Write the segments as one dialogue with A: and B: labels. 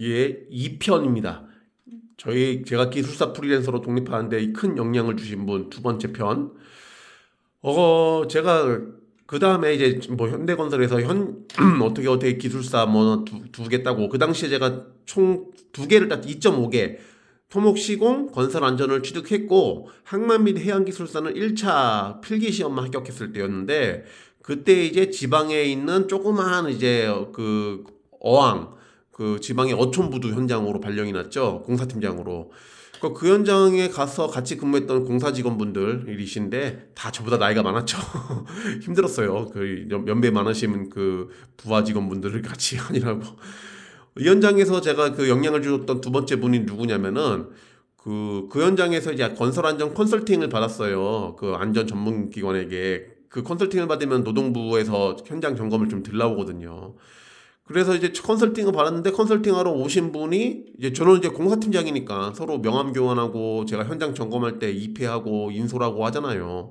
A: 예, 2편입니다. 저희 제가 기술사 프리랜서로 독립하는데 큰 영향을 주신 분 두 번째 편. 어, 제가 그 다음에 이제 뭐 현대건설에서 현 어떻게 어떻게 기술사 뭐두두 개 따고 그 당시에 제가 총 두 개를 땄 2.5개 토목 시공 건설 안전을 취득했고 항만 및 해양 기술사는 1차 필기 시험만 합격했을 때였는데 그때 이제 지방에 있는 조그마한 이제 그 어항 그 지방의 어촌부두 현장으로 발령이 났죠 공사팀장으로 그, 그 현장에 가서 같이 근무했던 공사 직원분들이신데 다 저보다 나이가 많았죠 힘들었어요 그 연- 연배 많으신 그 부하 직원분들을 같이 하느라고 이 현장에서 제가 그 영향을 주었던 두 번째 분이 누구냐면은 그, 그 현장에서 이제 건설 안전 컨설팅을 받았어요. 그 안전 전문 기관에게. 그 컨설팅을 받으면 노동부에서 현장 점검을 좀 들라오거든요. 그래서 이제 컨설팅을 받았는데 컨설팅하러 오신 분이 이제 저는 이제 공사팀장이니까 서로 명함 교환하고 제가 현장 점검할 때 입회하고 인솔하고 하잖아요.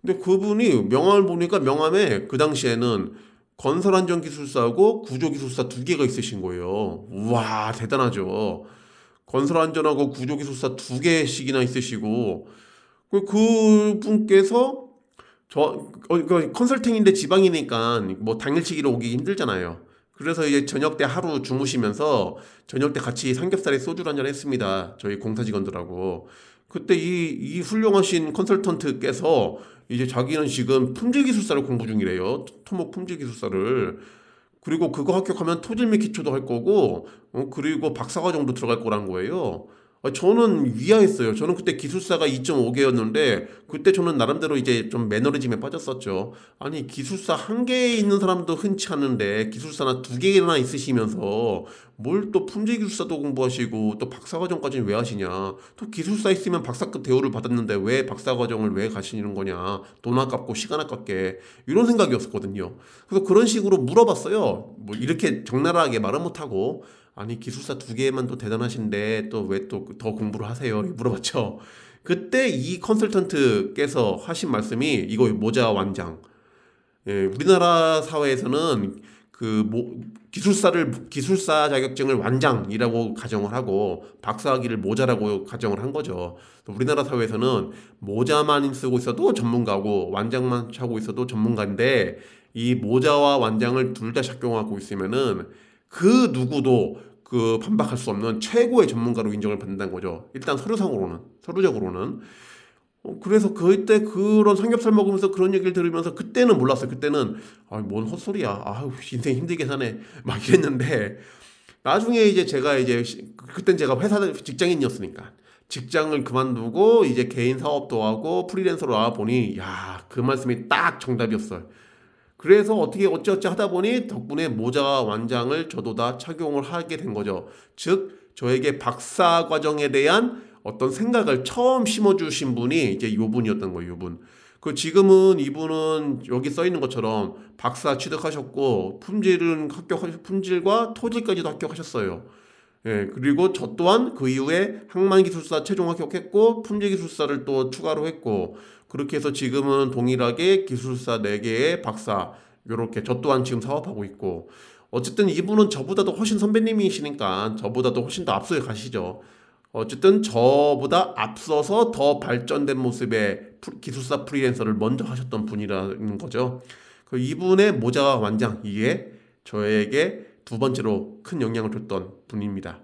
A: 근데 그분이 명함을 보니까 명함에 그 당시에는 건설안전기술사하고 구조기술사 두 개가 있으신 거예요. 우와, 대단하죠. 건설안전하고 구조기술사 두 개씩이나 있으시고, 그- 그분께서 저, 어, 그 컨설팅인데 지방이니까 뭐 당일치기로 오기 힘들잖아요. 그래서 이제 저녁 때 하루 주무시면서 저녁 때 같이 삼겹살에 소주를 한잔 했습니다. 저희 공사 직원들하고. 그때 이, 이 훌륭하신 컨설턴트께서 이제 자기는 지금 품질 기술사를 공부 중이래요. 토목 품질 기술사를. 그리고 그거 합격하면 토질 및 기초도 할 거고, 어, 그리고 박사과정도 들어갈 거란 거예요. 아, 저는 위화했어요. 저는 그때 기술사가 2.5개였는데, 그때 저는 나름대로 이제 좀 매너리즘에 빠졌었죠. 아니, 기술사 한 개에 있는 사람도 흔치 않은데, 기술사나 두 개나 있으시면서, 뭘 또 품질 기술사도 공부하시고, 또 박사과정까지는 왜 하시냐. 또 기술사 있으면 박사급 대우를 받았는데, 왜 박사과정을 왜 가시는 거냐. 돈 아깝고, 시간 아깝게. 이런 생각이었거든요. 그래서 그런 식으로 물어봤어요. 뭐, 이렇게 적나라하게 말은 못하고, 아니 기술사 두 개만 또 대단하신데 또 왜 또 더 공부를 하세요? 물어봤죠. 그때 이 컨설턴트께서 하신 말씀이 이거 모자 완장. 예, 우리나라 사회에서는 그 모, 기술사를 기술사 자격증을 완장이라고 가정을 하고 박사학위를 모자라고 가정을 한 거죠. 우리나라 사회에서는 모자만 쓰고 있어도 전문가고 완장만 차고 있어도 전문가인데 이 모자와 완장을 둘 다 착용하고 있으면은 그 누구도 그 반박할 수 없는 최고의 전문가로 인정을 받는다는 거죠. 일단 서류상으로는 서류적으로는 어, 그래서 그때 그런 삼겹살 먹으면서 그런 얘기를 들으면서 그때는 몰랐어요. 그때는 아, 뭔 헛소리야. 아, 인생 힘들게 사네. 막 이랬는데 나중에 이제 제가 이제 시- 그땐 제가 회사 직장인이었으니까 직장을 그만두고 이제 개인 사업도 하고 프리랜서로 나와 보니 야, 그 말씀이 딱 정답이었어요. 그래서 어떻게 어찌어찌 하다 보니 덕분에 모자와 완장을 저도 다 착용을 하게 된 거죠. 즉 저에게 박사 과정에 대한 어떤 생각을 처음 심어주신 분이 이제 요 분이었던 거예요. 요 분. 그 지금은 이분은 여기 써 있는 것처럼 박사 취득하셨고 품질은 합격 품질과 토질까지도 합격하셨어요. 예, 그리고 저 또한 그 이후에 항만기술사 최종 합격했고 품질기술사를 또 추가로 했고 그렇게 해서 지금은 동일하게 기술사 4개의 박사 요렇게 저 또한 지금 사업하고 있고 어쨌든 이분은 저보다도 훨씬 선배님이시니까 저보다도 훨씬 더 앞서 가시죠. 어쨌든 저보다 앞서서 더 발전된 모습의 기술사 프리랜서를 먼저 하셨던 분이라는 거죠. 그 이분의 모자와 완장 이게 저에게 두 번째로 큰 영향을 줬던 분입니다.